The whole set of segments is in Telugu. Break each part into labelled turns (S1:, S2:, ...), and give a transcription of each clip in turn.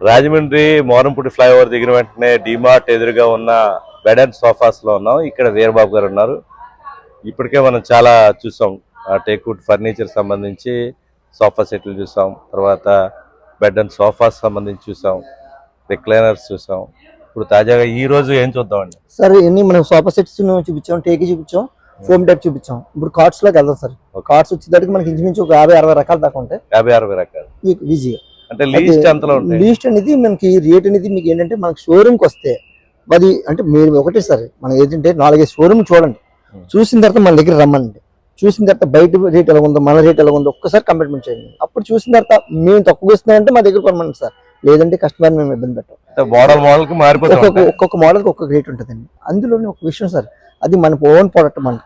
S1: రాజమండ్రి మోరంపూడి ఫ్లైఓవర్ దిగిన వెంటనే డిమార్ట్ ఎదురుగా ఉన్న బెడ్ అండ్ సోఫాస్లో ఉన్నాం. ఇక్కడ వీరబాబు గారు ఉన్నారు. ఇప్పటికే మనం చాలా చూసాం. టేక్వుడ్ ఫర్నిచర్ సంబంధించి సోఫా సెట్లు చూసాం. తర్వాత బెడ్ అండ్ సోఫాస్ సంబంధించి చూసాం. రిక్లైనర్స్ చూసాం. ఇప్పుడు తాజాగా ఈ రోజు ఏం చూద్దామండి?
S2: సార్ ఇవన్నీ మనం సోఫా సెట్స్ చూపించాం టేకి చూపించాం ఫోమ్ టైప్ చూపించాం. ఇప్పుడు కార్డ్స్లోకి వెళ్దాం సార్. కార్డ్స్ వచ్చేసరికి మనకి ఇంచుమించు ఒక యాభై అరవై రకాల దాకా ఉంటాయి.
S1: యాభై అరవై రకాలు.
S2: ఈజీగా.
S1: అంటే లీస్ట్ ఎంతలో ఉంటాయి?
S2: లీస్ట్ అనేది మనకి రేట్ అనేది మీకు ఏంటంటే మనకి షోరూమ్కి వస్తే అది అంటే మీరు ఒకటే సార్ మనం ఏంటంటే నాలుగైదు షోరూమ్ చూడండి.
S1: Hmm.
S2: చూసిన తర్వాత మన దగ్గర రమ్మనండి చూసిన తర్వాత బయట రేట్ ఎలా ఉందో మన రేట్ ఎలా ఉందో ఒక్కసారి కంపారిజన్ చేయండి. అప్పుడు చూసిన తర్వాత మేము తక్కువ ఇస్తున్నామంటే మా దగ్గర కొనమండి సార్. లేదంటే కస్టమర్ మేము ఇబ్బంది పెట్టాం.
S1: మోడల్ మోడల్కి
S2: ఒక్కొక్క
S1: ఉంటాయి.
S2: ఒక్కొక్క మోడల్కి ఒక్కొక్క రేట్ ఉంటుందండి. అందులోనే ఒక విషయం సార్ అది మన ఓన్ ప్రోడక్ట్ మనకు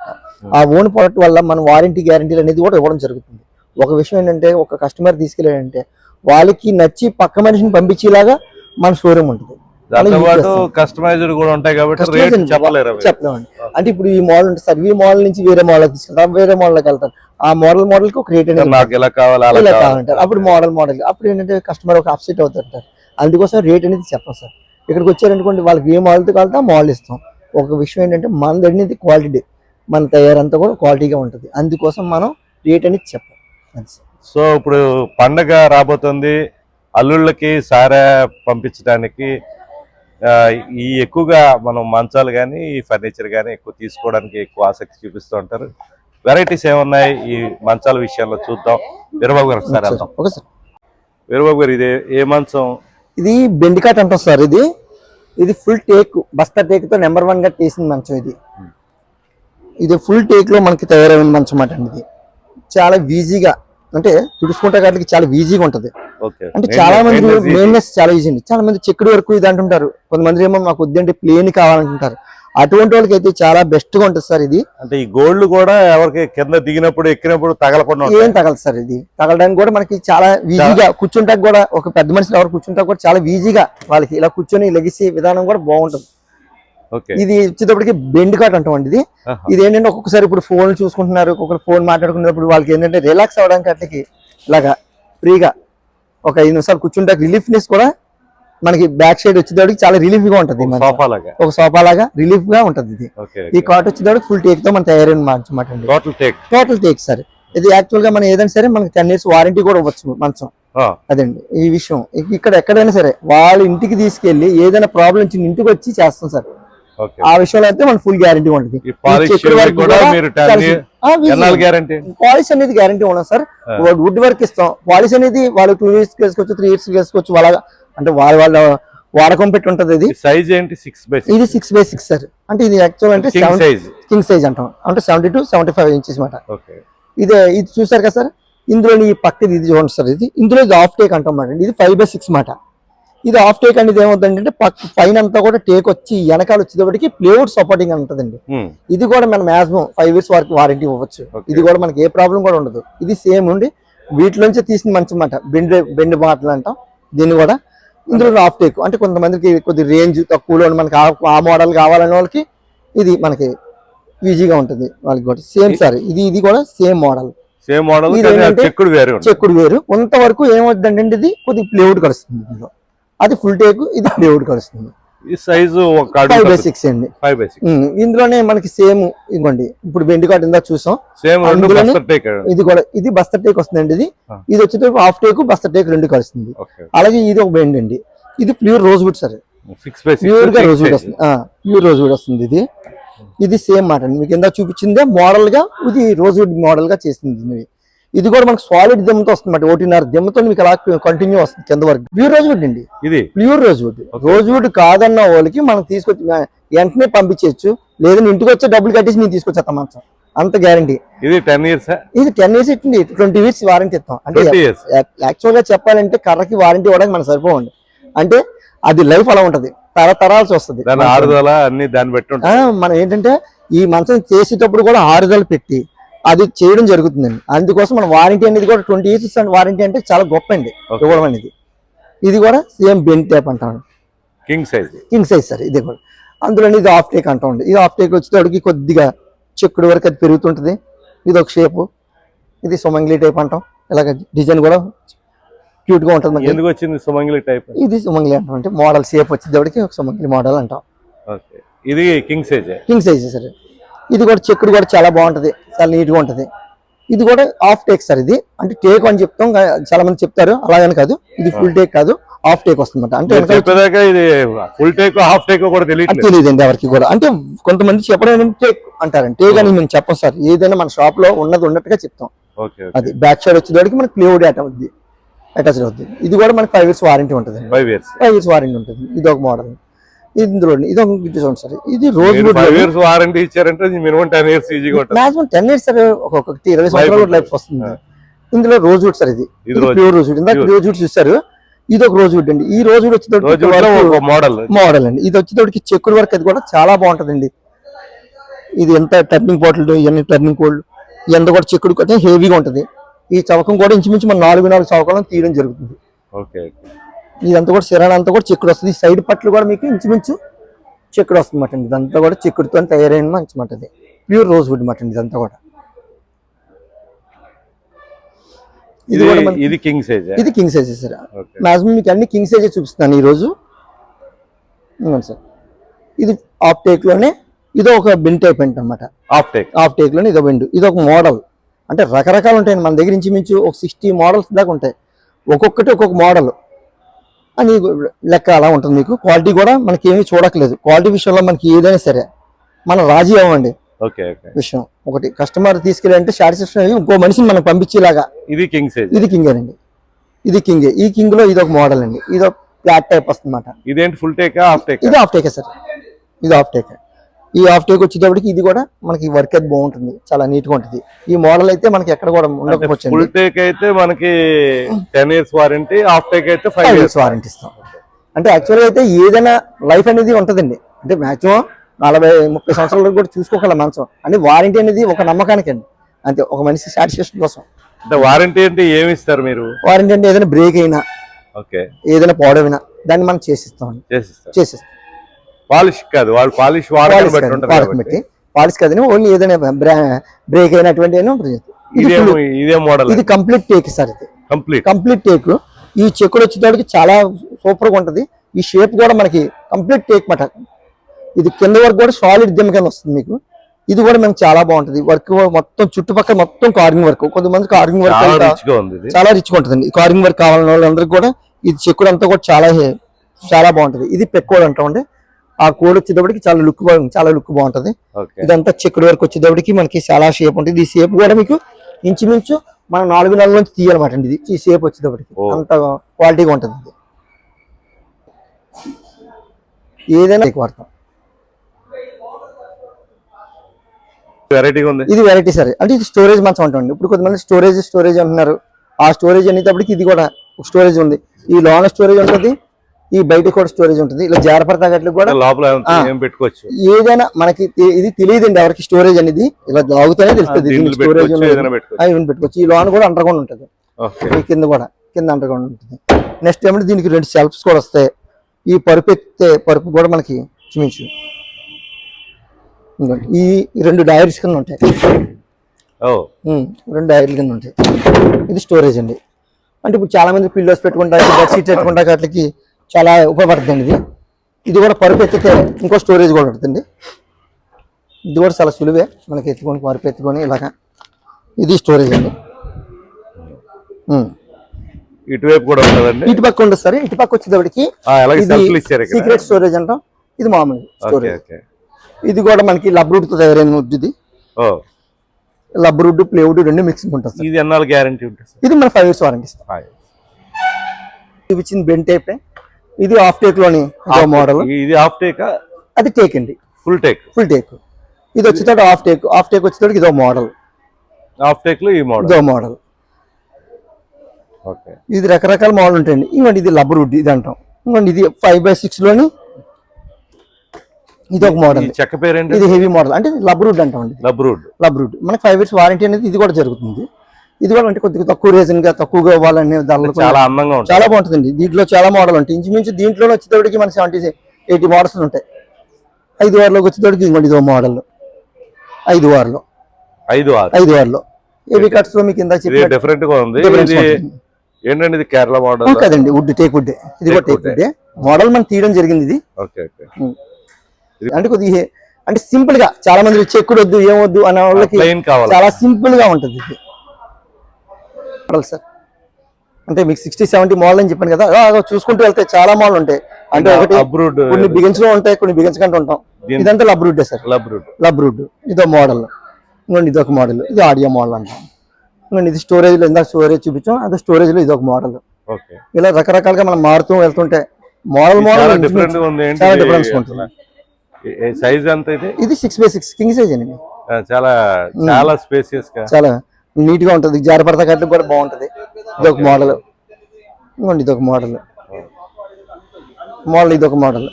S2: ఆ ఓన్ ప్రోడక్ట్ వల్ల మన వారంటీ గ్యారంటీలు అనేది కూడా ఇవ్వడం జరుగుతుంది. ఒక విషయం ఏంటంటే ఒక కస్టమర్ తీసుకెళ్ళాడంటే వాళ్ళకి నచ్చి పక్క మనిషిని పంపించేలాగా మన షోరూమ్ ఉంటుంది.
S1: కస్టమైజ్డ్ కూడా ఉంటాయి కాబట్టి.
S2: చెప్పలేమండి. అంటే ఇప్పుడు ఈ మోడల్ ఉంటుంది సార్ ఈ మోడల్ నుంచి వేరే మోడల్ తీసుకెళ్తాం వేరే మోడల్కి వెళ్తాం. ఆ మోడల్ మోడల్కి ఒక రేట్ అనేది
S1: నాకు ఇలా కావాలి అలా
S2: ఇలా
S1: కావాలి.
S2: కావాలంటారు? అప్పుడు మోడల్ మోడల్ అప్పుడు ఏంటంటే కస్టమర్ ఒక అప్సెట్ అవుతుంటారు అందుకోసం రేట్ అనేది చెప్పం సార్. ఇక్కడికి వచ్చారనుకోండి వాళ్ళకి ఏ మోడల్తో కావాలంటే ఆ మోడల్ ఇస్తాం. ఒక విషయం ఏంటంటే మన అనేది క్వాలిటీ మన తయారంతా కూడా క్వాలిటీగా ఉంటుంది. అందుకోసం మనం రేట్ అనేది చెప్పం. అది సార్.
S1: సో ఇప్పుడు పండగ రాబోతుంది. అల్లుళ్ళకి సారా పంపించడానికి ఈ ఎక్కువగా మనం మంచాలు కానీ ఈ ఫర్నిచర్ కానీ ఎక్కువ తీసుకోవడానికి ఎక్కువ ఆసక్తి చూపిస్తూ ఉంటారు. వెరైటీస్ ఏమున్నాయి? ఈ మంచాల విషయంలో చూద్దాం. వీరబాబు గారు ఒకసారి వెళ్దాం.
S2: Okay sir.
S1: వీరబాబు గారు ఇది ఏ మంచం?
S2: ఇది బెండికాట్ అంటాం సార్ ఇది. ఇది ఫుల్ టేక్ బస్తా టేక్తో నెంబర్ వన్గా తీసిన మంచం ఇది. ఇది ఫుల్ టేక్లో మనకి తయారైన మంచం అన్నమాట ఇది. చాలా ఈజీగా అంటే తుడుచుకుంటే వాటికి చాలా ఈజీగా ఉంటది. అంటే చాలా మంది మెయిన్నెస్ చాలా ఈజీ అండి. చాలా మంది చెక్కుడు వరకు ఇది అంటుంటారు. కొంతమంది ఏమో నాకు వద్దంటే ప్లేన్ కావాలంటుంటారు. అటువంటి వాళ్ళకి అయితే చాలా బెస్ట్గా ఉంటుంది సార్ ఇది.
S1: అంటే ఈ గోల్డ్ కూడా ఎవరికి కింద దిగినప్పుడు ఎక్కినప్పుడు తగలకుండా.
S2: ఏం తగలదు సార్ ఇది. తగలడానికి కూడా మనకి చాలా ఈజీగా కూర్చుంటాక కూడా ఒక పెద్ద మనిషి ఎవరు కూర్చుంటా కూడా చాలా ఈజీగా వాళ్ళకి ఇలా కూర్చొని లెగిసే విధానం కూడా బాగుంటుంది. ఇది వచ్చేటప్పటికి బెండ్ కాట్ అంటామండి ఇది. ఇది ఏంటంటే ఒక్కొక్కసారి ఇప్పుడు ఫోన్ చూసుకుంటున్నారు ఒక్కొక్కరు ఫోన్ మాట్లాడుకున్నప్పుడు వాళ్ళకి ఏంటంటే రిలాక్స్ అవ్వడానికి అట్లకి ఇలాగా ఫ్రీగా ఒక ఐదు నిమిషాలు కూర్చుంటే రిలీఫ్నెస్ కూడా మనకి బ్యాక్ సైడ్ వచ్చేటప్పటికి చాలా రిలీఫ్గా ఉంటుంది ఒక సోఫా లాగా. రిలీఫ్గా ఉంటది ఇది. ఈ కాట్ వచ్చేటప్పటికి ఫుల్ టేక్తో మన తయారైన అండి.
S1: Total teak
S2: total teak sir. ఇది యాక్చువల్గా మనం ఏదైనా సరే మనకి టెన్ ఇయర్స్ వారంటీ కూడా ఇవ్వచ్చు మంచం. అదండి. ఈ విషయం. ఇక- ఇక్కడ ఎక్కడైనా సరే వాళ్ళ ఇంటికి తీసుకెళ్ళి ఏదైనా ప్రాబ్లం ఇంటికి వచ్చి చేస్తాం సార్. ఆ విషయంలో అయితే మనకి ఫుల్ గ్యారంటీ ఉంటుంది.
S1: పాలిష్
S2: అనేది గ్యారంటీ ఉండదు సార్. వుడ్ వర్క్ ఇస్తాం. పాలిష్ అనేది వాళ్ళు టూ ఇయర్స్ వేసుకోవచ్చు త్రీ ఇయర్స్ వేసుకోవచ్చు వాళ్ళ అంటే వాళ్ళ వాళ్ళ వాడకం పెట్టి ఉంటది ఇది.
S1: సైజ్ ఏంటి? సిక్స్ బై
S2: ఇది సిక్స్ బై సిక్స్ సార్ అంటే ఇది యాక్చువల్ అంటే
S1: కింగ్ సైజ్
S2: అంటాం. అంటే seventy two seventy five inches మాట ఇది ఇది చూసారు కదా సార్ ఇందులో ఈ పక్కది ఇది చూడండి సార్ ఇది ఇందులో ఇది ఆఫ్ టేక్ అంటాం మాట ఇది ఫైవ్ బై సిక్స్ మాట. ఇది ఆఫ్ టేక్ అనేది ఏమవుతుందంటే పక్క పైన అంతా కూడా టేక్ వచ్చి వెనకాల వచ్చేటప్పటికి ప్లేవుడ్ సపోర్టింగ్ ఉంటుందండి. ఇది కూడా మనం మాక్సిమం ఫైవ్ ఇయర్స్ వరకు వారంటీ ఇవ్వచ్చు. ఇది కూడా మనకి ఏ ప్రాబ్లం కూడా ఉండదు. ఇది సేమ్ ఉండి వీటిలోంచి తీసిన మంచి మాట బెండ్ బెండ్ మాటలు అంటాం. దీన్ని కూడా ఇందులో ఆఫ్ టేక్ అంటే కొంతమందికి కొద్ది రేంజ్ తక్కువలో మనకి ఆ- మోడల్ కావాలనే వాళ్ళకి ఇది మనకి ఈజీగా ఉంటుంది. వాళ్ళకి కూడా సేమ్ సార్. ఇది ఇది కూడా సేమ్ మోడల్
S1: సేమ్ మోడల్ చెక్కుడు వేరే
S2: చెక్కుడు వేరు. కొంత వరకు ఏమవుతుందంటే ఇది కొద్ది ప్లేవుడ్ కలుస్తుంది అది ఫుల్ టేక్ ఇది ప్లేవుడ్ కలుస్తుంది
S1: ఈ సైజు
S2: ఫైవ్ బై సిక్స్ అండి.
S1: ఫైవ్ బై సిక్స్
S2: ఉమ్, ఇందులోనే మనకి సేమ్ ఇదిగోండి ఇప్పుడు బెండి కాట్ ఇందా చూసాం.
S1: సేమ్
S2: ఇది కూడా ఇది బస్తా టేక్ వస్తుందండి ఇది. ఇది వచ్చేటప్పుడు హాఫ్ టేక్ బస్తా టేక్ రెండు కలుస్తుంది. అలాగే ఇది ఒక బెండ్ అండి. ఇది ప్యూర్ రోజ్ వుడ్ సార్. ప్యూర్గా రోజ్ వుడ్ వస్తుంది. ప్యూర్ రోజ్ వుడ్ వస్తుంది ఇది. ఇది సేమ్ మాట అండి. మీకు ఇందా చూపించిందే మోడల్గా ఇది రోజ్ వుడ్ మోడల్గా చేసింది ఇది కూడా మనకు సాలిడ్ దిమ్మతో వస్తుంది ఒకటిన్నర దిమ్మతో మీకు అలా కంటిన్యూ వస్తుంది కింద వరకు. ప్యూర్ రోజ్ వుడ్ అండి.
S1: ఇది?
S2: Pure rose would rosewood కాదన్న వాళ్ళకి మనం తీసుకొచ్చి వెంటనే పంపించవచ్చు లేదని ఇంటికి వచ్చే డబ్బులు కట్టేసి మేము తీసుకొచ్చేస్తాం మంచం అంత గ్యారంటీ
S1: ఇది టెన్ ఇయర్స్
S2: ఇది టెన్ ఇయర్స్ ఇట్టింది. ట్వంటీ ఇయర్స్ వారంటీ ఇస్తాం. అంటే యాక్చువల్గా చెప్పాలంటే కర్రకి వారంటీ ఇవ్వడానికి మనకు సరిపోవండి. అంటే అది లైఫ్ అలా ఉంటది. తరతరాల్సి వస్తుంది. మనం ఏంటంటే ఈ మంచం చేసేటప్పుడు కూడా ఆరుదలు పెట్టి అది చేయడం జరుగుతుందండి. అందుకోసం మన వారంటీ అనేది కూడా ట్వంటీ ఇయర్స్ వారంటీ అంటే చాలా గొప్ప అండి. ఇవ్వడం అనేది. ఇది కూడా సేమ్ బెంట్ టైప్ అంటాను
S1: king size
S2: king size sir ఇది కూడా. అందులో ఇది ఆఫ్ టేక్ అంటాం ఇది ఆఫ్ టేక్ వచ్చేటప్పటికి కొద్దిగా చెక్కుడు వరకు అది పెరుగుతుంటది. ఇది ఒక షేపు ఇది సుమంగ్లీ టైప్ అంటాం. ఇలాగ డిజైన్ కూడా క్యూట్గా ఉంటుంది మనకి.
S1: ఎందుకు వచ్చింది సుమంగిలి టైప్
S2: ఇది సుమంగిలి అంటాం అంటే మోడల్ షేప్ వచ్చేటప్పటికి ఒక సుమంగిలి మోడల్ అంటాం.
S1: ఓకే. ఇది king size
S2: king size sir. ఇది కూడా చెక్కుడు కూడా చాలా బాగుంటది. చాలా నీట్గా ఉంటది. ఇది కూడా హాఫ్ టేక్ సార్ ఇది. అంటే టేక్ అని చెప్తాం చాలా మంది చెప్తారు. అలాగని కాదు. ఇది ఫుల్ టేక్ కాదు. హాఫ్ టేక్ వస్తుందన్నమాట. అంటే
S1: ఇది ఫుల్ టేక్ హాఫ్ టేక్ కూడా
S2: అది
S1: తెలియట్లేదు
S2: తెలియదండి ఎవరికి కూడా. అంటే కొంతమంది చెప్పడం టేక్ అంటారండి. టేక్ అని మేము చెప్పం సార్ ఏదైనా మన షాప్లో ఉన్నది ఉన్నట్టుగా చెప్తాం. అది బ్యాక్ సైడ్ వచ్చేటప్పటికి మనకి ప్లేవుడ్ అటాచ్ అవుద్ది. అటాచ్ అవుద్ది. ఇది కూడా మనకి ఫైవ్ ఇయర్స్ వారంటీ ఉంటుంది
S1: five years
S2: five years warranty ఉంటుంది. ఇది ఒక మోడల్ ఇందులో ఇది ఒక చూడండి సార్ ఇది రోజ్
S1: ఇయర్స్ వారంటీ ఇచ్చారంటే మినిమం టెన్ ఇయర్స్ ఈజీగా ఉంటుంది.
S2: మాక్సిమం టెన్ ఇయర్స్ సార్ ఒక్కొక్కటి ఇరవై సంవత్సరాలు. లైఫ్ వస్తుంది. ఇందులో రోజ్ వుడ్ సార్ ఇది. ప్యూర్ రోజ్ వుడ్ ఇందాక. రోజ్ వుడ్ చూసారు ఇది ఒక రోజ్ వుడ్ అండి. ఈ రోజ్ వుడ్
S1: మోడల్
S2: మోడల్ అండి. ఇది వచ్చేటప్పటికి చెక్కుడు వర్క్ అది కూడా చాలా బాగుంటదండి. ఇది ఎంత టర్నింగ్ బాటిల్ ఇవన్నీ టర్నింగ్ కోల్డ్ ఇవన్నీ కూడా చెక్కుడు కొంచెం హెవీగా ఉంటది. ఈ చవకం కూడా ఇంచుమించు మన నాలుగు నాలుగు చవకాలను తీయడం జరుగుతుంది.
S1: ఓకే
S2: ఇదంతా కూడా శిరాణ అంతా కూడా చెక్కుడు వస్తుంది. ఈ సైడ్ పట్లు కూడా మీకు ఇంచుమించు చెక్కుడు వస్తుంది మాట ఇదంతా కూడా చెక్కుడుతో తయారైన మంచి మాట ఇది ప్యూర్ రోజ్ వుడ్ మాట ఇదంతా కూడా. ఇది
S1: ఇది
S2: కూడా మనకి-
S1: ఇది కింగ్ సైజ్
S2: ఇది కింగ్ సైజ్ సార్. మాక్సిమం మీకు అన్ని కింగ్ సైజే చూపిస్తున్నాను ఈ రోజు. ఇదిగోండి సార్. ఇది ఆఫ్ టేక్లోనే ఇది ఒక బిన్ టైప్ అంట అన్నమాట.
S1: హాఫ్ టేక్
S2: ఆఫ్ టేక్లోనే ఇది బిండు ఇది ఒక మోడల్ అంటే రకరకాలు ఉంటాయి మన దగ్గర నుంచి మించు ఒక సిక్స్టీ మోడల్స్ దాకా ఉంటాయి. ఒక్కొక్కటి ఒక్కొక్క మోడల్ అని లెక్క అలా ఉంటుంది మీకు. క్వాలిటీ కూడా మనకి ఏమీ చూడట్లేదు క్వాలిటీ విషయంలో మనకి ఏదైనా సరే మనం రాజీ అవ్వండి. విషయం ఒకటి. కస్టమర్ తీసుకెళ్ళాలంటే సాటిస్ఫాక్షన్ అయ్యి ఇంకో మనిషిని మనం పంపించేలాగా.
S1: ఇది కింగ్ సైజ్
S2: ఇది కింగ్ అండి. ఇది కింగ్ ఈ కింగ్లో ఇది ఒక మోడల్ అండి. ఇది ఒక ఫ్లాట్ టైప్ వస్తుందన్నమాట.
S1: ఇదేంటి ఫుల్ టేక్ హాఫ్ టేక్
S2: ఇది ఆఫ్ టేకే సార్. ఇది ఆఫ్ టేక్ ఈ ఆఫ్ టేక్ వచ్చేటప్పటికి ఇది కూడా మనకి వర్క్ అది బాగుంటుంది. చాలా నీట్గా ఉంటుంది. ఈ మోడల్ అయితే మనకి ఎక్కడ కూడా ఉండకపోవచ్చు
S1: ఫుల్ టేక్ అయితే మనకి ten years warranty half teak అయితే ఫైవ్ ఇయర్స్
S2: వారంటీ ఇస్తాం. అంటే యాక్చువల్గా అయితే ఏదైనా లైఫ్ అనేది ఉంటుందండి. అంటే మాక్సిమం నలభై ముప్పై సంవత్సరాల వరకు కూడా చూసుకోగల మంచం అంటే వారంటీ అనేది ఒక నమ్మకానికి అండి. అంతే ఒక మనిషి సాటిస్ఫాక్షన్ కోసం.
S1: అంటే వారంటీ అంటే ఏమి ఇస్తారు మీరు?
S2: వారంటీ అంటే ఏదైనా బ్రేక్ అయినా
S1: ఓకే
S2: ఏదైనా పాడైనా దాన్ని మనం చేసిస్తాం
S1: చేసిస్తారు
S2: చేసిస్తాం.
S1: పాలిష్ కాదు వాళ్ళు పాలిష్ వాడకం
S2: పాలిష్
S1: బట్టి
S2: కాదు,
S1: ఉంటుంది
S2: పాలిష్ ఓన్లీ ఏదైనా బ్రేక్ అయినటువంటి అయినా ఉంటుంది. ఇది
S1: మోడల్
S2: ఇది కంప్లీట్ టేక్ సార్ ఇది.
S1: కంప్లీట్.
S2: Complete teak. ఈ చెక్కుడు వచ్చేటప్పటికి చాలా సూపర్గా ఉంటది. ఈ షేప్ కూడా మనకి కంప్లీట్ టేక్ మాట. ఇది కింద వరకు కూడా సాలిడ్ దిమ్మ కింద వస్తుంది మీకు. ఇది కూడా మనకి చాలా బాగుంటది. వర్క్ మొత్తం చుట్టుపక్కల మొత్తం కార్వింగ్ వర్క్ కొంతమంది కార్వింగ్ వర్క్
S1: చాలా
S2: అంతా
S1: రిచ్గా ఉంది ఇది.
S2: చాలా రిచ్ ఉంటుందండి. ఈ కార్వింగ్ వర్క్ కావాలన్న వాళ్ళందరికీ కూడా ఇది చెక్కుడు అంతా కూడా చాలా చాలా బాగుంటది. ఇది పెక్ కోడ్ అంటామండి. ఆ కోడ్ వచ్చేటప్పటికి చాలా లుక్ బాగుంది చాలా లుక్ బాగుంటది. ఇదంతా చెక్కుడు వరకు వచ్చేటప్పటికి మనకి చాలా షేప్ ఉంటుంది. ఈ షేప్ కూడా మీకు ఇంచుమించు మనం నాలుగు నెలల నుంచి తీయాలన్నమాట అండి ఇది. ఈ షేప్ వచ్చేటప్పటికి. అంత క్వాలిటీగా ఉంటుంది ఏదైనా వాడతాం.
S1: వెరైటీగా ఉంది?
S2: ఇది వెరైటీ సరే. అంటే ఇది స్టోరేజ్ మంచం అంటామండి ఇప్పుడు కొంతమంది స్టోరేజ్ స్టోరేజ్ అంటున్నారు. ఆ స్టోరేజ్ అనేటప్పటికి ఇది కూడా స్టోరేజ్ ఉంది. ఈ లోన స్టోరేజ్ ఉంటుంది. ఈ బయట కూడా స్టోరేజ్ ఉంటుంది. ఇలా జారపడ తగ్గట్లు కూడా
S1: లోపల పెట్టుకోవచ్చు?
S2: ఏదైనా మనకి ఇది తెలియదండి ఎవరికి స్టోరేజ్ అనేది. ఇలా లాగుతూనే తెలుస్తుంది స్టోరేజ్
S1: పెట్టుకోవచ్చు
S2: ఈ లోన్ కూడా అండర్ గ్రౌండ్ ఉంటుంది కింద కూడా కింద అండర్ గ్రౌండ్ ఉంటుంది. నెక్స్ట్ ఏమంటే దీనికి రెండు సెల్ఫ్స్ కూడా వస్తాయి. ఈ పరుపు ఎత్తే పరుపు కూడా మనకి చూపించు. ఈ రెండు డైరీస్ కింద ఉంటాయి. రెండు డైరీల కింద ఉంటాయి. ఇది స్టోరేజ్ అండి. అంటే ఇప్పుడు చాలా మంది పిల్లోస్ పెట్టుకుంటారు బెడ్ షీట్ పెట్టుకుంటారు వాటికి చాలా ఉపయోగపడుతుంది ఇది. ఇది కూడా పరుపు ఎత్తితే ఇంకో స్టోరేజ్ కూడా ఉంటుంది ఇది కూడా చాలా సులువే. మనకి ఎత్తుకొని పరుపు ఎత్తుకొని ఇలాగా ఇది స్టోరేజ్ అండి.
S1: ఇటువైపు కూడా ఉంటుందండి.
S2: ఇటు పక్క ఉండదు సరే. ఇటు పక్క వచ్చేటప్పటికి సీక్రెట్ స్టోరేజ్ అంటాం. ఇది మామూలు స్టోరేజ్ ఇది కూడా మనకి లబ్రూడ్తో తయారైన ఇది.
S1: ఓ.
S2: లబ్రూడ్ ప్లేవుడ్ రెండు మిక్సింగ్ ఉంటుంది
S1: ఇది ఎన్నాళ్ళు గ్యారంటీ ఉంటుంది
S2: ఇది మన ఫైవ్ ఇయర్స్ వారంటీ ఇస్తాం
S1: హాయ్.
S2: చూపించింది బెన్ టేప్ ఇది ఆఫ్ టేక్లోని మోడల్
S1: ఇది హాఫ్ టేక్
S2: అది టేక్ అండి.
S1: ఫుల్ టేక్
S2: ఫుల్ టేక్ ఇది వచ్చేటప్పుడు ఆఫ్ టేక్ ఆఫ్ టేక్ వచ్చేటప్పుడు ఇదో మోడల్
S1: హాఫ్ టేక్లో ఈ మోడల్
S2: ఇదో మోడల్
S1: ఓకే
S2: ఇది రకరకాల మోడల్ ఉంటాయండి. ఇంకోటి ఇది లబ్బర్ వుడ్ ఇది అంటాం. ఇంకోటి ఇది ఫైవ్ బై సిక్స్లోని ఇది ఒక మోడల్
S1: చెక్క పేరేంటి?
S2: ఇది హెవీ మోడల్ అంటే లబ్బర్ వుడ్ అంటాం అండి
S1: లబ్రూడ్
S2: లబ్రూడ్ మనకి ఫైవ్ ఇయర్స్ వారంటీ అనేది ఇది కూడా జరుగుతుంది. ఇది కూడా అంటే కొద్దిగా తక్కువ రీజన్గా తక్కువగా ఇవ్వాలనే దానిలో
S1: చాలా అందంగా ఉంటుంది.
S2: చాలా బాగుంటుందండి. దీంట్లో చాలా మోడల్ ఉంటాయి. ఇంచుమించు దీంట్లో వచ్చేటప్పటికి మనకి సెవెంటీ ఎయిటీ మోడల్స్ ఉంటాయి. ఐదు వారిలోకి వచ్చేటప్పటికి ఇంకోటి ఇదో మోడల్ ఐదు వారిలో.
S1: ఐదు
S2: ఐదు వారిలో. ఏవి కట్స్లో మీకు ఇందాక
S1: డిఫరెంట్గా ఉంది. ఏంటండి ఇది కేరళ మోడల్
S2: కదండి వుడ్ టేక్ వుడ్ ఇది కూడా టేక్ వుడ్ మోడల్ మనం తీయడం జరిగింది ఇది. అంటే కొద్దిగా అంటే సింపుల్గా చాలా మంది చెక్కుడు వద్దు ఏమొద్దు అనే వాళ్ళకి చాలా సింపుల్గా ఉంటుంది మోడల్ సార్. అంటే మీకు సిక్స్టీ సెవెంటీ మోడల్ అని చెప్పాను కదా చూసుకుంటూ వెళ్తే చాలా మోడల్ ఉంటాయి. అంటే ఒకటి
S1: అబ్రూడ్
S2: కొన్ని బిగిన్స్లో ఉంటాయి కొన్ని బిగిన్స్ కంటే ఉంటాం. ఇదంతా లబ్రూడ్ సార్.
S1: లబ్రూడ్
S2: లబ్రూడ్ ఇదో మోడల్ ఇంకోండి ఇదొక మోడల్ ఇది ఆడియో మోడల్ అంటాం. ఇంకోండి ఇది స్టోరేజ్లో ఇందాక స్టోరేజ్ చూపించాం అదే స్టోరేజ్లో ఇదొక మోడల్ ఇలా రకరకాలుగా మనం మారుతూ వెళ్తుంటే మోడల్ మోడల్ చాలా difference. ఉంటుంది.
S1: సైజ్ ఎంత ఇది?
S2: ఇది six by six king size అండి.
S1: చాలా చాలా స్పేసియస్
S2: చాలా. నీట్గా ఉంటుంది జారిపడతా కట్టు కూడా బాగుంటది. ఇదొక మోడల్. ఇదిగోండి ఇదొక మోడల్. మోడల్ ఇదొక మోడల్.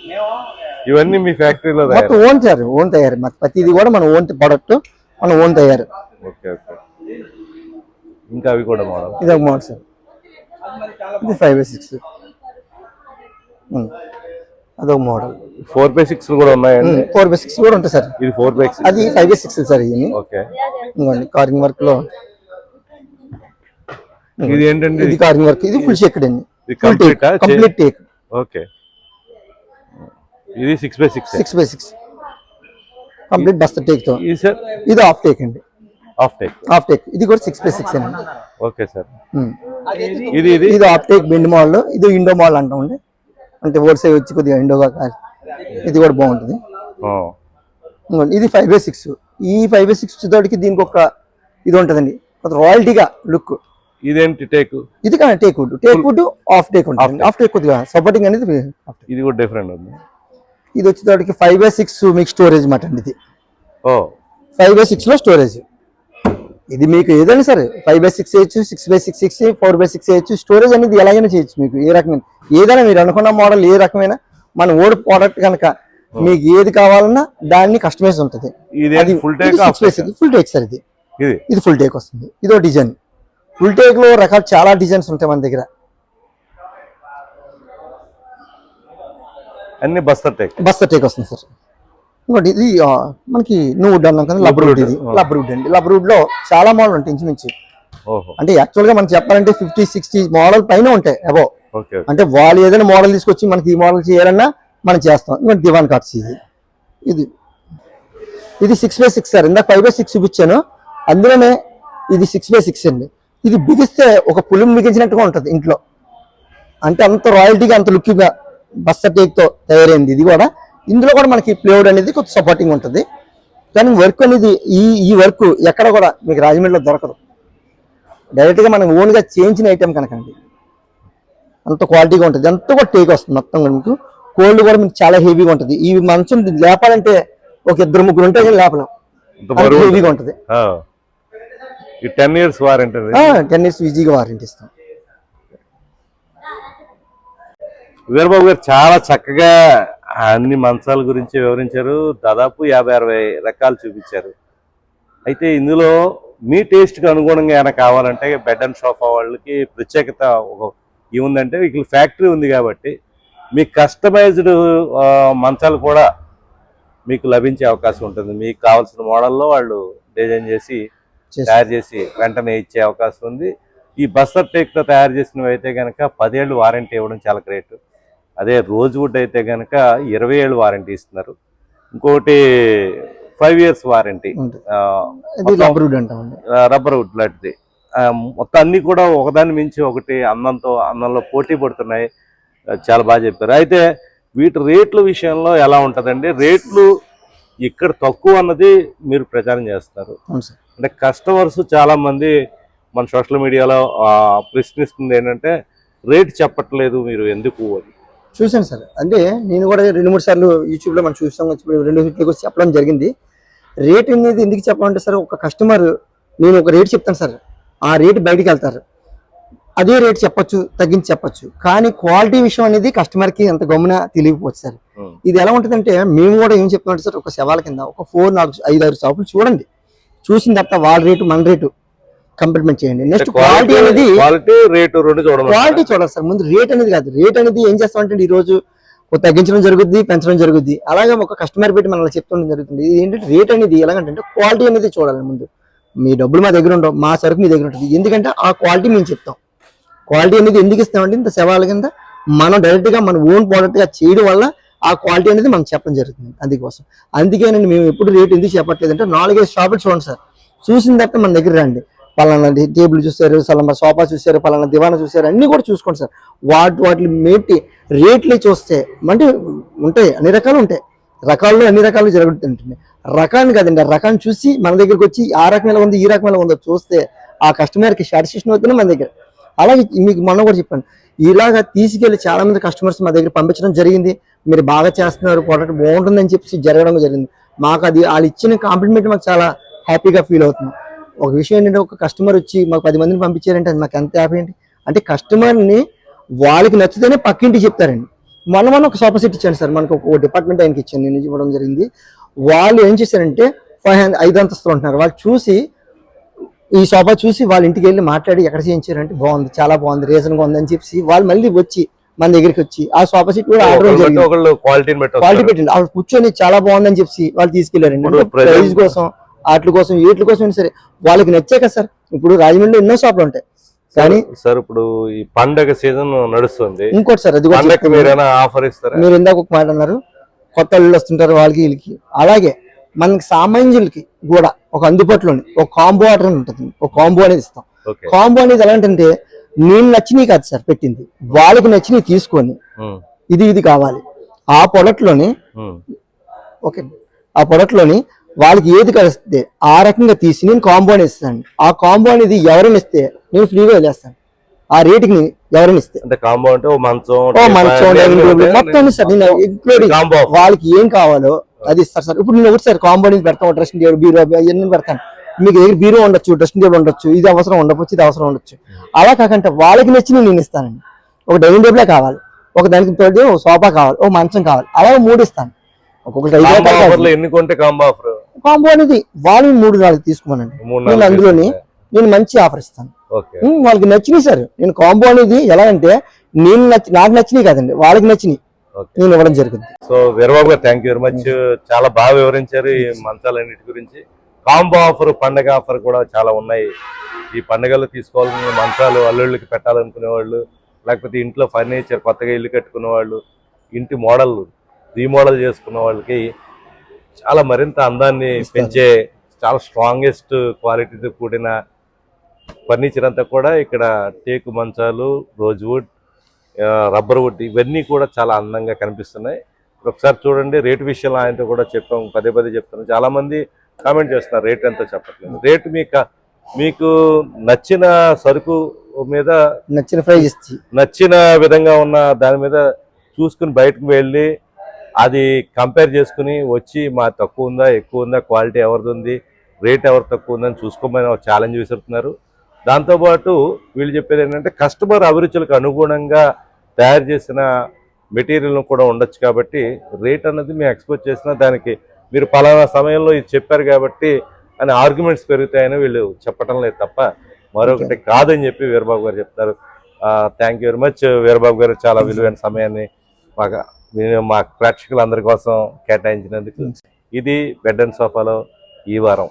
S1: ఇవన్నీ మీ ఫ్యాక్టరీలో
S2: మొత్తం ఓన్ తయారు ఓన్ తయారు. ప్రతిది కూడా మన ఓన్ ప్రొడక్ట్ మన ఓన్ తయారు.
S1: Okay okay. ఇంకా అవి కూడా మోడల్?
S2: ఇదొక మోడల్ సార్. ఇది ఫైవ్ బై సిక్స్. అదొక మోడల్.
S1: ఫోర్ బై సిక్స్ కూడా ఉన్నాయండి?
S2: ఫోర్ బై సిక్స్ కూడా ఉంటాయి సార్.
S1: ఇది ఫోర్ బై
S2: అది ఫైవ్ బై సిక్స్ సార్ ఇవన్నీ.
S1: ఓకే.
S2: కార్వింగ్ వర్క్లో
S1: ఇది ఏంటండి?
S2: ఇది కార్వింగ్ వర్క్ ఇది ఫుల్ చెక్ అండి.
S1: Complete
S2: teak
S1: okay. ఇది six by six
S2: six by six complete బస్త టేక్తో
S1: ఇది సార్
S2: ఇది ఆఫ్ టేక్ అండి.
S1: ఆఫ్ టేక్
S2: ఆఫ్ టేక్ ఇది కూడా సిక్స్ బై సిక్స్ అండి.
S1: Okay sir
S2: um.
S1: ఇది ఇది?
S2: ఇది ఆఫ్ టేక్ బెండ్ మోడల్ ఇది ఇండో మోడల్ అంటామండి అంటే ఓల్డ్ సైజ్ వచ్చి కొద్దిగా ఇండోగా కాదు. ఇది కూడా బాగుంటుంది. ఇది ఫైవ్ బై సిక్స్ ఈ ఫైవ్ బై సిక్స్ తోటికి దీనికి ఒక ఇది ఉంటుందండి. కొంత రాయల్టీగా లుక్
S1: ఇదేంటి టేక్?
S2: ఇది కానీ teak wood. Teak wood half teak ఉంటుంది. Half teak. కొద్దిగా సపోర్టింగ్ అనేది.
S1: ఇది. కూడా డిఫరెంట్ ఉంది.
S2: ఇది వచ్చేటప్పటికి ఫైవ్ బై సిక్స్ మీకు స్టోరేజ్ మాట అండి ఇది.
S1: ఓ.
S2: ఫైవ్ బై సిక్స్లో స్టోరేజ్ ఇది మీకు ఏదైనా సరే ఫైవ్ బై సిక్స్ చేయొచ్చు six by six six four by six చేయొచ్చు. స్టోరేజ్ అనేది ఎలాగైనా చేయొచ్చు మీకు. ఏ రకమైన ఏదైనా మీరు అనుకున్న మోడల్ ఏ రకమైన మన ఓల్డ్ ప్రోడక్ట్ కనుక మీకు ఏది కావాలన్నా దాన్ని కస్టమైజ్ ఉంటుంది.
S1: ఇది full teak half
S2: full teak sir ఇది.
S1: ఇది?
S2: ఇది ఫుల్ టేక్ వస్తుంది. ఇదో డిజైన్ ఫుల్ టేక్లో రకాలు చాలా డిజైన్స్ ఉంటాయి మన దగ్గర.
S1: అన్ని బస్తా టేక్.
S2: బస్తా టేక్ వస్తుంది సార్. ఇంకోటి ఇది మనకి నువ్వు అన్నాం కదా లబ్రూడ్ ఇది. లబ్రూడ్ అండి. లబ్రూడ్లో చాలా మోడల్ ఉంటాయి ఇంచుమించు. అంటే యాక్చువల్గా మనం చెప్పాలంటే ఫిఫ్టీ సిక్స్టీ మోడల్ పైన ఉంటాయి అబో. అంటే వాళ్ళు ఏదైనా మోడల్ తీసుకొచ్చి మనకి ఈ మోడల్ చేయాలన్నా మనం చేస్తాం. ఇంకా దివాన్ కట్స్ ఇది. ఇది. ఇది సిక్స్ బై సిక్స్ సార్. ఇందాక ఫైవ్ బై సిక్స్ చూపించాను. అందులోనే ఇది సిక్స్ బై సిక్స్ అండి. ఇది బిగిస్తే ఒక పులిం బిగించినట్టుగా ఉంటుంది ఇంట్లో. అంటే అంత రాయల్టీగా అంత లుక్గా బస్స టేక్తో తయారైంది. ఇది కూడా ఇందులో కూడా మనకి ప్లేవుడ్ అనేది కొంచెం సపోర్టింగ్ ఉంటుంది. కానీ వర్క్ అనేది ఈ ఈ వర్క్ ఎక్కడ కూడా మీకు రాజమండ్రిలో దొరకదు. డైరెక్ట్గా మనం ఓన్గా చేయించిన ఐటెం కనుకండి. అంత క్వాలిటీగా ఉంటుంది. అంత కూడా టేక్ వస్తుంది మొత్తం మీకు. కోల్డ్ కూడా మీకు చాలా హెవీగా ఉంటుంది. ఈ మంచం లేపాలంటే ఒక ఇద్దరు ముగ్గురు ఉంటే కానీ లేపలేం.
S1: ఇంత
S2: అంత
S1: బరువు
S2: హెవీగా ఉంటుంది.
S1: Ten years warranty
S2: ten years ఈజీగా వారంటీ ఇస్తాం.
S1: వీరబాబు గారు చాలా చక్కగా అన్ని మంచాల గురించి వివరించారు. దాదాపు యాభై అరవై రకాలు చూపించారు. అయితే ఇందులో మీ టేస్ట్కి అనుగుణంగా ఏమైనా కావాలంటే బెడ్ అండ్ సోఫా వాళ్ళకి ప్రత్యేకత ఒక ఏముందంటే ఇక్కడ ఫ్యాక్టరీ ఉంది కాబట్టి మీ కస్టమైజ్డ్ మంచాలు కూడా మీకు లభించే అవకాశం ఉంటుంది. మీకు కావాల్సిన మోడల్లో వాళ్ళు డిజైన్ చేసి. తయారు చేసి వెంటనే ఇచ్చే అవకాశం ఉంది. ఈ బస్తర్ టేక్తో తయారు చేసినవి అయితే కనుక పదేళ్ళు వారంటీ ఇవ్వడం చాలా గ్రేట్. అదే రోజ్ వుడ్ అయితే కనుక ఇరవై ఏళ్ళు వారంటీ ఇస్తున్నారు. ఇంకోటి five years warranty. Rubber wood లాంటిది. మొత్తం అన్ని కూడా ఒకదాని మించి ఒకటి అందంతో అందంలో పోటీ పడుతున్నాయి. చాలా బాగా చెప్పారు. అయితే వీటి రేట్ల విషయంలో ఎలా ఉంటుందండి? రేట్లు ఇక్కడ తక్కువ అన్నది మీరు ప్రచారం చేస్తారు అంటే కస్టమర్స్ చాలా మంది మన సోషల్ మీడియాలో ప్రశ్నిస్తుంది ఏంటంటే రేట్ చెప్పట్లేదు మీరు ఎందుకు? అని.
S2: చూశాను సార్. అంటే నేను కూడా రెండు మూడు సార్లు యూట్యూబ్లో మనం చూసాం రెండు వీటికి వచ్చి చెప్పడం జరిగింది. రేట్ అనేది ఎందుకు చెప్పాలంటే సార్ ఒక కస్టమర్ నేను ఒక రేట్ చెప్తాను సార్. ఆ రేట్ బయటికి వెళ్తారు. అదే రేట్ చెప్పొచ్చు తగ్గించి చెప్పొచ్చు. కానీ క్వాలిటీ విషయం అనేది కస్టమర్కి ఎంత గమ్మున తెలియకపోవచ్చు సార్. ఇది ఎలా ఉంటుందంటే మేము కూడా ఏం చెప్తున్నాం సార్ ఒక శవాల కింద ఒక ఫోర్ నాలుగు ఐదు ఆరు షాపులు చూడండి. చూసిన తర్వాత వాళ్ళ రేటు మన రేటు. కంప్లీట్మెంట్ చేయండి. నెక్స్ట్ క్వాలిటీ అనేది
S1: క్వాలిటీ రేటు రెండు చూడడం
S2: క్వాలిటీ చూడాలి సార్. ముందు రేట్ అనేది కాదు. రేట్ అనేది ఏం చేస్తామంటే ఈ రోజు తగ్గించడం జరుగుద్ది పెంచడం జరుగుద్ది. అలాగే ఒక కస్టమర్ పెట్టి మనం చెప్తుండడం జరుగుతుంది. ఇది ఏంటంటే రేట్ అనేది ఎలాగంటే క్వాలిటీ అనేది చూడాలి ముందు. మీ డబ్బులు మా దగ్గర ఉండవు. మా సరుకు మీ దగ్గర ఉంటుంది. ఎందుకంటే ఆ క్వాలిటీ మేము చెప్తాం. క్వాలిటీ అనేది ఎందుకు ఇస్తామంటే ఇంత సవాళ్ళ కింద మనం డైరెక్ట్గా మన ఓన్ ప్రోడక్ట్గా చేయడం వల్ల ఆ క్వాలిటీ అనేది మనం చెప్పడం జరుగుతుంది అందుకోసం. అందుకేనండి మేము ఎప్పుడు రేట్ ఎందుకు చెప్పట్లేదు అంటే నాలుగైదు షాపులు చూడండి సార్. చూసిన తర్వాత మన దగ్గర రండి. పలానా టేబుల్ చూసారు పలానా సోఫా చూసారు పలానా దివానా చూసారు అన్ని కూడా చూసుకోండి సార్. వాటి వాటి మేటి రేట్లు చూస్తే అంటే ఉంటాయి అన్ని రకాలు ఉంటాయి. రకాల్లో అన్ని రకాలు జరుగుతుంటుంది. రకాన్ని కాదండి ఆ రకాన్ని చూసి మన దగ్గరికి వచ్చి ఆ రకం ఎలా ఉంది ఈ రకం ఎలా ఉందో చూస్తే ఆ కస్టమర్కి సాటిస్ఫాక్షన్ అవుతుంది మన దగ్గర. అలాగే మీకు మొన్న కూడా చెప్పాను ఇలాగా తీసుకెళ్ళి చాలా మంది కస్టమర్స్ మా దగ్గర పంపించడం జరిగింది. మీరు బాగా చేస్తున్నారు ప్రోడక్ట్ బాగుంటుందని చెప్పి జరగడం జరిగింది. మాకు అది వాళ్ళు ఇచ్చిన కాంప్లిమెంట్ మాకు చాలా హ్యాపీగా ఫీల్ అవుతున్నాం ఒక విషయం ఏంటంటే ఒక కస్టమర్ వచ్చి మాకు పది మందిని పంపించారంటే అది మాకు ఎంత హ్యాపీ ఏంటి అంటే కస్టమర్ని వాళ్ళకి నచ్చితేనే పక్కింటికి చెప్తారండి. మొన్న మొన్న ఒక సోఫా సెట్ ఇచ్చాను సార్ మనకు ఒక డిపార్ట్మెంట్ ఆయనకి ఇచ్చాను నేను ఇవ్వడం జరిగింది. వాళ్ళు ఏం చేశారంటే ఫైవ్ హండ్రెడ్ ఐదు అంతస్తులు ఉంటున్నారు. వాళ్ళు చూసి ఈ సోఫా చూసి వాళ్ళ ఇంటికి వెళ్ళి మాట్లాడి ఎక్కడ చేయించారంటే బాగుంది చాలా బాగుంది రీజన్గా ఉంది అని చెప్పి వాళ్ళు మళ్ళీ వచ్చి మన దగ్గరికి వచ్చి ఆ సోఫా సెట్ కూడా ఆర్డర్ క్వాలిటీ. పెట్టింది వాళ్ళు కూర్చొని చాలా బాగుందని చెప్పి వాళ్ళు
S1: తీసుకెళ్ళారండి.
S2: ప్రైజ్ కోసం వాటి కోసం వీటి కోసం సరే వాళ్ళకి నచ్చే కదా సార్. ఇప్పుడు రాజమండ్రిలో ఎన్నో షాపులు ఉంటాయి. కానీ
S1: సార్ ఇప్పుడు ఈ పండగ సీజన్ నడుస్తుంది.
S2: ఇంకోటి సార్ అది
S1: ఆఫర్ ఇస్తారా?
S2: మీరు ఇందాక ఒక మాట అన్నారు కొత్త అల్లుళ్ళు వస్తుంటారు వాళ్ళకి వీళ్ళకి. అలాగే మనకి సామాన్యులకి కూడా ఒక అందుబాటులోని ఒక కాంబో ఆర్డర్ అని ఉంటుంది ఒక కాంబో అనేది ఇస్తాం. కాంబో అనేది ఎలాంటంటే నేను నచ్చినవి కాదు సార్ పెట్టింది. వాళ్ళకి నచ్చినవి తీసుకొని ఇది ఇది కావాలి. ఆ ప్రొడక్ట్లోని
S1: ఉమ్.
S2: ఓకే. ఆ ప్రొడక్ట్లోని వాళ్ళకి ఏది కలిస్తే ఆ రకంగా తీసి నేను కాంబో అని ఇస్తాను ఆ కాంబో అనేది ఎవరైనా ఇస్తే నేను ఫ్రీగా వదిలేస్తాను. ఆ రేటుకి ఎవరైనా ఇస్తే.
S1: కాంబో అంటే ఓ మంచం
S2: ఓ మంచం డైనింగ్ టేబుల్ మొత్తం అన్ని సార్ నేను ఇంక్లూడింగ్
S1: కాంబో.
S2: వాళ్ళకి ఏం కావాలో అది ఇస్తారు సార్. ఇప్పుడు నేను ఒకటి సార్ పెడతాం డ్రెస్సింగ్ టేబుల్ బీరో అవన్నీ పెడతాను. మీకు దగ్గర బీరో ఉండొచ్చు డ్రెస్సింగ్ టేబుల్ ఉండొచ్చు ఇది అవసరం ఉండవచ్చు ఇది అవసరం ఉండొచ్చు. అలా కాకుండా వాళ్ళకి నచ్చిన నేను ఇస్తానండి. ఒక డైనింగ్ టేబులే కావాలి ఒక దానికి తోటి ఒక సోఫా కావాలి ఒక మంచం కావాలి అలా మూడు ఇస్తాను. ఒక్కొక్కటి
S1: కాంబో ఆఫర్ ఎన్ని కొంటే కాంబో ఆఫర్
S2: కాంబో అనేది వాళ్ళు మూడు నాలుగు తీసుకోమనండి
S1: మూడు
S2: నేను అందులోని నేను మంచి ఆఫర్ ఇస్తాను. వాళ్ళకి నచ్చినాయి సార్. నేను కాంబో అనేది ఎలా అంటే నేను నచ్చి నాకు నచ్చినాయి కాదండి వాళ్ళకి నచ్చినాయి నేను ఇవ్వడం జరుగుతుంది
S1: సో వీరబాబు గారు థ్యాంక్ యూ వెరీ మచ్ చాలా బాగా వివరించారు ఈ మంచాలన్నిటి గురించి. కాంబో ఆఫర్ పండగ ఆఫర్ కూడా చాలా ఉన్నాయి. ఈ పండగలు తీసుకోవాలని మంచాలు అల్లుళ్ళకి పెట్టాలనుకునే వాళ్ళు లేకపోతే ఇంట్లో ఫర్నిచర్ కొత్తగా ఇల్లు కట్టుకునే వాళ్ళు ఇంటి మోడల్ రీమోడల్ చేసుకున్న వాళ్ళకి చాలా మరింత అందాన్ని పెంచే చాలా స్ట్రాంగెస్ట్ క్వాలిటీతో కూడిన ఫర్నిచర్ అంతా కూడా ఇక్కడ టేకు మంచాలు రోజ్వుడ్ రబ్బర్ వుడ్ ఇవన్నీ కూడా చాలా అందంగా కనిపిస్తున్నాయి. ఒకసారి చూడండి రేటు విషయంలో ఆయనతో కూడా చెప్పాం పదే పదే చెప్తున్నాం చాలా మంది కామెంట్ చేస్తున్నారు రేట్ ఎంతో చెప్పట్లేదు. రేటు మీకు మీకు నచ్చిన సరుకు మీద
S2: నచ్చిన ప్రైజ్ ఇచ్చి.
S1: నచ్చిన విధంగా ఉన్న దాని మీద చూసుకుని బయటకు వెళ్ళి అది కంపేర్ చేసుకుని వచ్చి మా తక్కువ ఉందా ఎక్కువ ఉందా క్వాలిటీ ఎవరిది ఉంది రేట్ ఎవరు తక్కువ ఉందని చూసుకోమని ఒక ఛాలెంజ్ విసురుతున్నారు. దాంతోపాటు వీళ్ళు చెప్పేది ఏంటంటే కస్టమర్ అభిరుచులకు అనుగుణంగా తయారు చేసిన మెటీరియల్ కూడా ఉండొచ్చు కాబట్టి రేట్ అన్నది మేము ఎక్స్పోర్ట్ చేసిన దానికి మీరు పలానా సమయంలో ఇది చెప్పారు కాబట్టి అని ఆర్గ్యుమెంట్స్ పెరుగుతాయని వీళ్ళు చెప్పటం లేదు తప్ప మరొకటి కాదని చెప్పి వీరబాబు గారు చెప్తారు. Thank you very much Veerababu garu చాలా విలువైన సమయాన్ని మాకు మా ప్రేక్షకులందరి కోసం కేటాయించినందుకు ఇది బెడ్ అండ్ సోఫాలో ఈ వారం.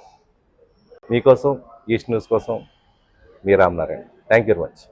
S1: మీకోసం ఈస్ట్ న్యూస్ కోసం మీ Ramanarayana thank you very much